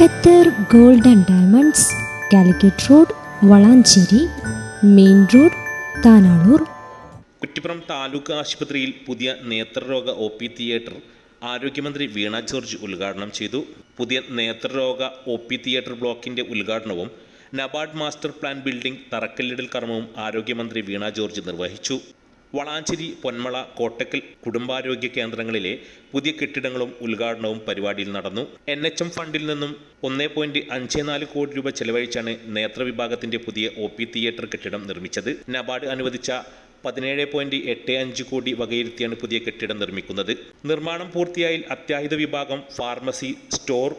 Qatar gold and diamonds Calicut road Valanchery main road Thanalur. Kuttippuram taluk ആശുപത്രിയിൽ പുതിയ നേത്രരോഗ O P theatre ആരോഗ്യമന്ത്രി വീണ George ഉദ്ഘാടനം ചെയ്തു. പുതിയ നേത്രരോഗ ഒ പി തിയേറ്റർ ബ്ലോക്കിന്റെ ഉദ്ഘാടനവും നബാർഡ് മാസ്റ്റർ പ്ലാൻ ബിൽഡിംഗ് തറക്കല്ലിടൽ കർമ്മവും ആരോഗ്യമന്ത്രി വീണ ജോർജ് നിർവഹിച്ചു. വളാഞ്ചേരി പൊന്മള കോട്ടക്കൽ കുടുംബാരോഗ്യ കേന്ദ്രങ്ങളിലെ പുതിയ കെട്ടിടങ്ങളും ഉദ്ഘാടനവും പരിപാടിയിൽ നടന്നു. എൻ എച്ച് എം ഫണ്ടിൽ നിന്നും ഒന്നേ പോയിന്റ് അഞ്ച് നാല് കോടി രൂപ ചെലവഴിച്ചാണ് നേത്രവിഭാഗത്തിന്റെ പുതിയ ഒ പി തിയേറ്റർ കെട്ടിടം നിർമ്മിച്ചത്. നബാർഡ് അനുവദിച്ച പതിനേഴ് പോയിന്റ് എട്ട് അഞ്ച് കോടി വകയിരുത്തിയാണ് പുതിയ കെട്ടിടം നിർമ്മിക്കുന്നത്. നിർമ്മാണം പൂർത്തിയായാൽ അത്യാഹിത വിഭാഗം ഫാർമസി സ്റ്റോർ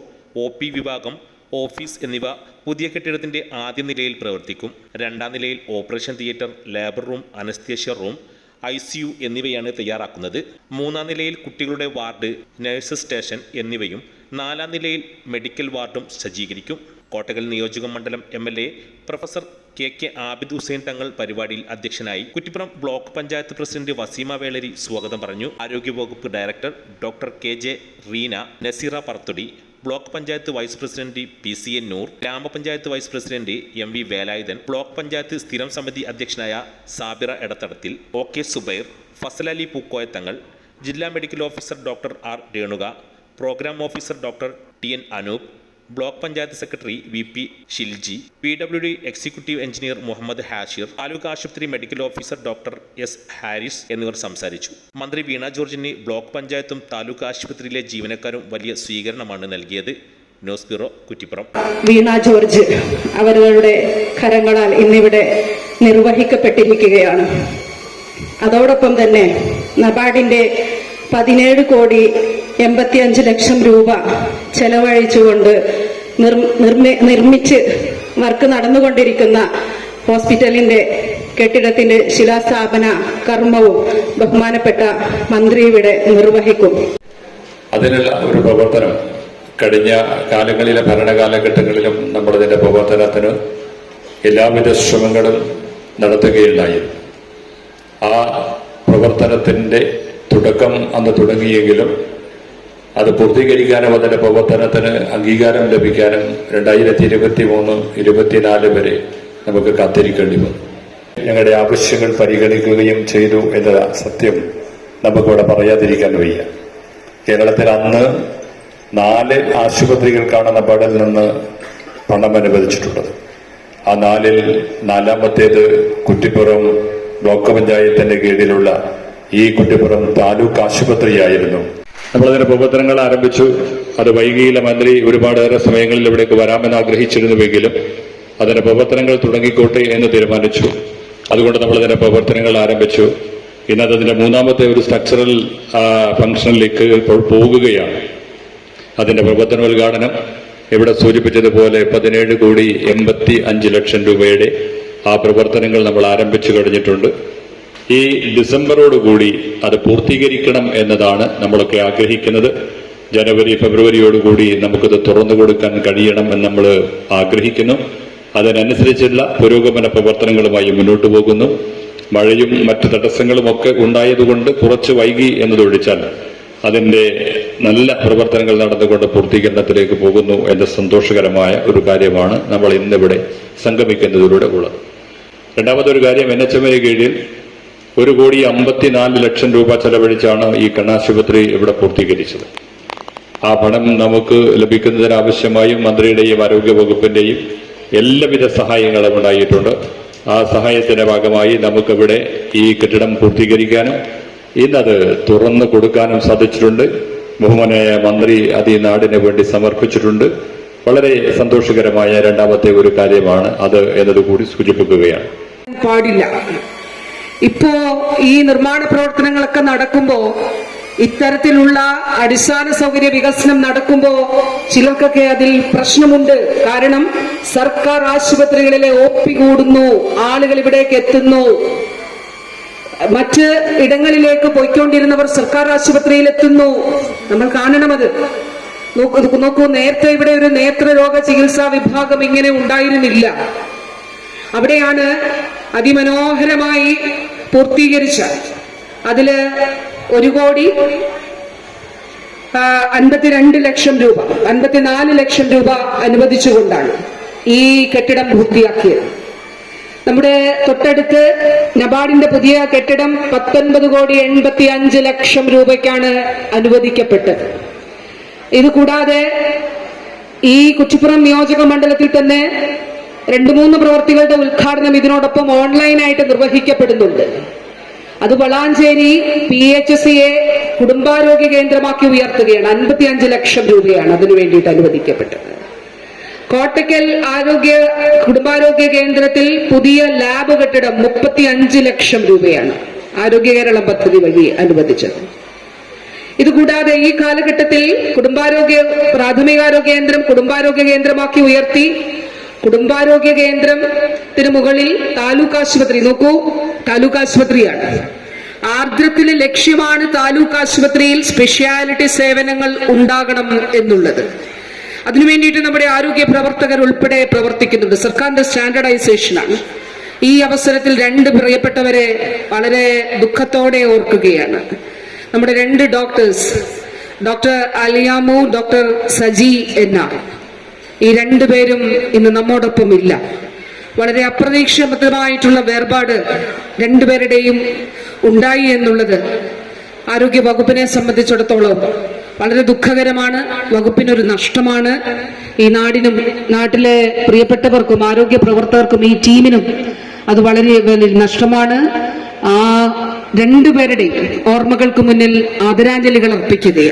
ഒ പി വിഭാഗം ഓഫീസ് എന്നിവ പുതിയ കെട്ടിടത്തിന്റെ ആദ്യ നിലയിൽ പ്രവർത്തിക്കും. രണ്ടാം നിലയിൽ operation theatre labour room anaesthesia room I C എന്നിവയാണ് തയ്യാറാക്കുന്നത്. മൂന്നാം നിലയിൽ കുട്ടികളുടെ വാർഡ് നഴ്സസ് സ്റ്റേഷൻ എന്നിവയും നാലാം നിലയിൽ മെഡിക്കൽ വാർഡും സജ്ജീകരിക്കും. കോട്ടകൽ നിയോജക മണ്ഡലം M L A professor K K Abid Hussain Thangal പരിപാടിയിൽ അധ്യക്ഷനായി കുറ്റിപ്പുറം ബ്ലോക്ക് പഞ്ചായത്ത് പ്രസിഡന്റ് വസീമ വേളരി സ്വാഗതം പറഞ്ഞു. ആരോഗ്യവകുപ്പ് director doctor K J Reena Naseera Parathudi block panchayat vice president P C N Noor ഗ്രാമപഞ്ചായത്ത് vice president M V Velayudhan block panchayat സ്ഥിരം സമിതി അധ്യക്ഷനായ Sabira Edathadathil O K Zubair Fazal Ali Pookoyathangal ജില്ലാ medical officer doctor R Renuka programme officer doctor T N Anoop block panchayat secretary V P Shilji P W D executive engineer Muhammad Hashir taluk ആശുപത്രി medical officer doctor S Haris എന്നിവർ സംസാരിച്ചു. മന്ത്രി വീണ ജോർജിന് block പഞ്ചായത്തും താലൂക്ക് ആശുപത്രിയിലെ ജീവനക്കാരും വലിയ സ്വീകരണമാണ് നൽകിയത്. News bureau Kuttippuram. വീണ ജോർജ് അവരുടെ കരങ്ങളാൽ ഇന്നിവിടെ നിർവഹിക്കപ്പെട്ടിരിക്കുകയാണ്. അതോടൊപ്പം തന്നെ നബാർഡിന്റെ പതിനേഴ് കോടി എൺപത്തിയഞ്ച് ലക്ഷം രൂപ ചെലവഴിച്ചുകൊണ്ട് നിർമ്മിച്ച് വർക്ക് നടന്നുകൊണ്ടിരിക്കുന്ന ഹോസ്പിറ്റലിന്റെ കെട്ടിടത്തിന്റെ ശിലാസ്ഥാപന കർമ്മവും ബഹുമാനപ്പെട്ട മന്ത്രി ഇവിടെ നിർവഹിക്കും. അതിനുള്ള ഒരു പ്രവർത്തനം കഴിഞ്ഞ കാലങ്ങളിലെ ഭരണകാലഘട്ടങ്ങളിലും നമ്മളതിന്റെ പ്രവർത്തനത്തിന് എല്ലാവിധ ശ്രമങ്ങളും നടത്തുകയുണ്ടായി. ആ പ്രവർത്തനത്തിന്റെ തുടക്കം അന്ന് തുടങ്ങിയെങ്കിലും അത് പൂർത്തീകരിക്കാനും അതിന്റെ പ്രവർത്തനത്തിന് അംഗീകാരം ലഭിക്കാനും രണ്ടായിരത്തി ഇരുപത്തി മൂന്ന് ഇരുപത്തിനാല് വരെ നമുക്ക് കാത്തിരിക്കേണ്ടി വന്നു. ഞങ്ങളുടെ ആവശ്യങ്ങൾ പരിഗണിക്കുകയും ചെയ്തു എന്ന സത്യം നമുക്കിവിടെ പറയാതിരിക്കാൻ വയ്യ. കേരളത്തിൽ അന്ന് നാല് ആശുപത്രികൾക്കാണ് നബാർഡിൽ നിന്ന് പണം അനുവദിച്ചിട്ടുള്ളത്. ആ നാലിൽ നാലാമത്തേത് കുറ്റിപ്പുറം ബ്ലോക്ക് പഞ്ചായത്തിന്റെ കീഴിലുള്ള ഈ കുറ്റിപ്പുറം താലൂക്ക് ആശുപത്രിയായിരുന്നു. നമ്മളതിന്റെ പ്രവർത്തനങ്ങൾ ആരംഭിച്ചു. അത് വൈകിയില്ല മന്ത്രി ഒരുപാട് ഏറെ സമയങ്ങളിൽ ഇവിടേക്ക് വരാമെന്ന് ആഗ്രഹിച്ചിരുന്നുവെങ്കിലും അതിന്റെ പ്രവർത്തനങ്ങൾ തുടങ്ങിക്കോട്ടെ എന്ന് തീരുമാനിച്ചു. അതുകൊണ്ട് നമ്മൾ അതിന്റെ പ്രവർത്തനങ്ങൾ ആരംഭിച്ചു. ഇന്നത് അതിന്റെ മൂന്നാമത്തെ ഒരു സ്ട്രക്ചറൽ ഫംഗ്ഷനിലേക്ക് ഇപ്പോൾ പോകുകയാണ്. അതിന്റെ പ്രവർത്തന ഉദ്ഘാടനം ഇവിടെ സൂചിപ്പിച്ചതുപോലെ പതിനേഴ് കോടി എൺപത്തി അഞ്ച് ലക്ഷം രൂപയുടെ ആ പ്രവർത്തനങ്ങൾ നമ്മൾ ആരംഭിച്ചു കഴിഞ്ഞിട്ടുണ്ട്. ഈ ഡിസംബറോടുകൂടി അത് പൂർത്തീകരിക്കണം എന്നതാണ് നമ്മളൊക്കെ ആഗ്രഹിക്കുന്നത്. ജനുവരി ഫെബ്രുവരിയോടുകൂടി നമുക്കത് തുറന്നു കൊടുക്കാൻ കഴിയണം എന്ന് നമ്മൾ ആഗ്രഹിക്കുന്നു. അതിനനുസരിച്ചുള്ള പുരോഗമന പ്രവർത്തനങ്ങളുമായി മുന്നോട്ട് പോകുന്നു. മഴയും മറ്റു തടസ്സങ്ങളും ഒക്കെ ഉണ്ടായതുകൊണ്ട് കുറച്ച് വൈകി എന്നതൊഴിച്ചാൽ അതിന്റെ നല്ല പ്രവർത്തനങ്ങൾ നടന്നുകൊണ്ട് പൂർത്തീകരണത്തിലേക്ക് പോകുന്നു എന്ന സന്തോഷകരമായ ഒരു കാര്യമാണ് നമ്മൾ ഇന്നിവിടെ സംഗമിക്കുന്നതിലൂടെ ഉള്ളത്. രണ്ടാമതൊരു കാര്യം എൻ എച്ച് എമ്മിന് കീഴിൽ ഒരു കോടി അമ്പത്തിനാല് ലക്ഷം രൂപ ചെലവഴിച്ചാണ് ഈ കണ്ണാശുപത്രി ഇവിടെ പൂർത്തീകരിച്ചത്. ആ പണം നമുക്ക് ലഭിക്കുന്നതിനാവശ്യമായും മന്ത്രിയുടെയും ആരോഗ്യ വകുപ്പിന്റെയും എല്ലാവിധ സഹായങ്ങളും ഉണ്ടായിട്ടുണ്ട്. ആ സഹായത്തിന്റെ ഭാഗമായി നമുക്കിവിടെ ഈ കെട്ടിടം പൂർത്തീകരിക്കാനും ഇന്നത് തുറന്നു കൊടുക്കാനും സാധിച്ചിട്ടുണ്ട്. ബഹുമാനായ മന്ത്രി അത് ഈ നാടിന് വേണ്ടി സമർപ്പിച്ചിട്ടുണ്ട്. വളരെ സന്തോഷകരമായ രണ്ടാമത്തെ ഒരു കാര്യമാണ് അത് എന്നതുകൂടി സൂചിപ്പിക്കുകയാണ്. പാടില്ല. ഇപ്പോ ഈ നിർമ്മാണ പ്രവർത്തനങ്ങളൊക്കെ നടക്കുമ്പോ ഇത്തരത്തിലുള്ള അടിസ്ഥാന സൗകര്യ വികസനം നടക്കുമ്പോ ചിലർക്കൊക്കെ അതിൽ പ്രശ്നമുണ്ട്. കാരണം സർക്കാർ ആശുപത്രികളിലെ ഒപ്പി കൂടുന്നു ആളുകൾ ഇവിടേക്ക് എത്തുന്നു. മറ്റ് ഇടങ്ങളിലേക്ക് പോയിക്കൊണ്ടിരുന്നവർ സർക്കാർ ആശുപത്രിയിൽ എത്തുന്നു. നമ്മൾ കാണണം അത്. നോക്കൂ നോക്കൂ നേരത്തെ ഇവിടെ ഒരു നേത്രരോഗ ചികിത്സാ വിഭാഗം ഇങ്ങനെ ഉണ്ടായിരുന്നില്ല. അവിടെയാണ് അതിമനോഹരമായി പൂർത്തീകരിച്ച. അതിൽ ഒരു കോടി അൻപത്തിരണ്ട് ലക്ഷം രൂപ അൻപത്തിനാല് ലക്ഷം രൂപ അനുവദിച്ചുകൊണ്ടാണ് ഈ കെട്ടിടം പൂർത്തിയാക്കിയത്. നമ്മുടെ തൊട്ടടുത്ത് നബാർഡിന്റെ പുതിയ കെട്ടിടം പത്തൊൻപത് കോടി എൺപത്തി അഞ്ച് ലക്ഷം രൂപയ്ക്കാണ് അനുവദിക്കപ്പെട്ടത്. ഇത് കൂടാതെ ഈ കുറ്റിപ്പുറം നിയോജക മണ്ഡലത്തിൽ തന്നെ രണ്ട് മൂന്ന് പ്രവർത്തികളുടെ ഉദ്ഘാടനം ഇതിനോടൊപ്പം ഓൺലൈനായിട്ട് നിർവഹിക്കപ്പെടുന്നുണ്ട്. അത് വളാഞ്ചേരി പി എച്ച് സിയെ കുടുംബാരോഗ്യ കേന്ദ്രമാക്കി ഉയർത്തുകയാണ്. അൻപത്തി അഞ്ച് ലക്ഷം രൂപയാണ് അതിനു വേണ്ടിയിട്ട് അനുവദിക്കപ്പെട്ടത്. കോട്ടയ്ക്കൽ ആരോഗ്യ കുടുംബാരോഗ്യ കേന്ദ്രത്തിൽ പുതിയ ലാബ് കെട്ടിടം മുപ്പത്തി അഞ്ച് ലക്ഷം രൂപയാണ് ആരോഗ്യ കേരളം പദ്ധതി വഴി അനുവദിച്ചത്. ഇതുകൂടാതെ ഈ കാലഘട്ടത്തിൽ കുടുംബാരോഗ്യ പ്രാഥമികാരോഗ്യ കേന്ദ്രം കുടുംബാരോഗ്യ കേന്ദ്രമാക്കി ഉയർത്തി കുടുംബാരോഗ്യ കേന്ദ്രത്തിന് മുകളിൽ താലൂക്ക് ആശുപത്രി. നോക്കൂ താലൂക്ക് ആശുപത്രിയാണ്. ആർദ്രത്തിന് ലക്ഷ്യമാണ് താലൂക്ക് ആശുപത്രിയിൽ സ്പെഷ്യാലിറ്റി സേവനങ്ങൾ ഉണ്ടാകണം എന്നുള്ളത്. അതിനു വേണ്ടിയിട്ട് നമ്മുടെ ആരോഗ്യ പ്രവർത്തകർ ഉൾപ്പെടെ പ്രവർത്തിക്കുന്നുണ്ട്. സർക്കാരിന്റെ സ്റ്റാൻഡർഡൈസേഷനാണ് ഈ അവസരത്തിൽ രണ്ട് പ്രിയപ്പെട്ടവരെ വളരെ ദുഃഖത്തോടെ ഓർക്കുകയാണ്. നമ്മുടെ രണ്ട് doctors doctor Aliyamu doctor Saji എന്നാർ ഈ രണ്ടുപേരും ഇന്ന് നമ്മോടൊപ്പം ഇല്ല വളരെ അപ്രതീക്ഷിതമായിട്ടുള്ള വേർപാട് രണ്ടുപേരുടെയും ഉണ്ടായി എന്നുള്ളത് ആരോഗ്യ വകുപ്പിനെ സംബന്ധിച്ചിടത്തോളം വളരെ ദുഃഖകരമാണ് വകുപ്പിനൊരു നഷ്ടമാണ്. ഈ നാടിനും നാട്ടിലെ പ്രിയപ്പെട്ടവർക്കും ആരോഗ്യ പ്രവർത്തകർക്കും ഈ ടീമിനും അത് വളരെ വലിയ നഷ്ടമാണ്. ആ രണ്ടുപേരുടെയും ഓർമ്മകൾക്ക് മുന്നിൽ ആദരാഞ്ജലികൾ അർപ്പിക്കുകയാണ്.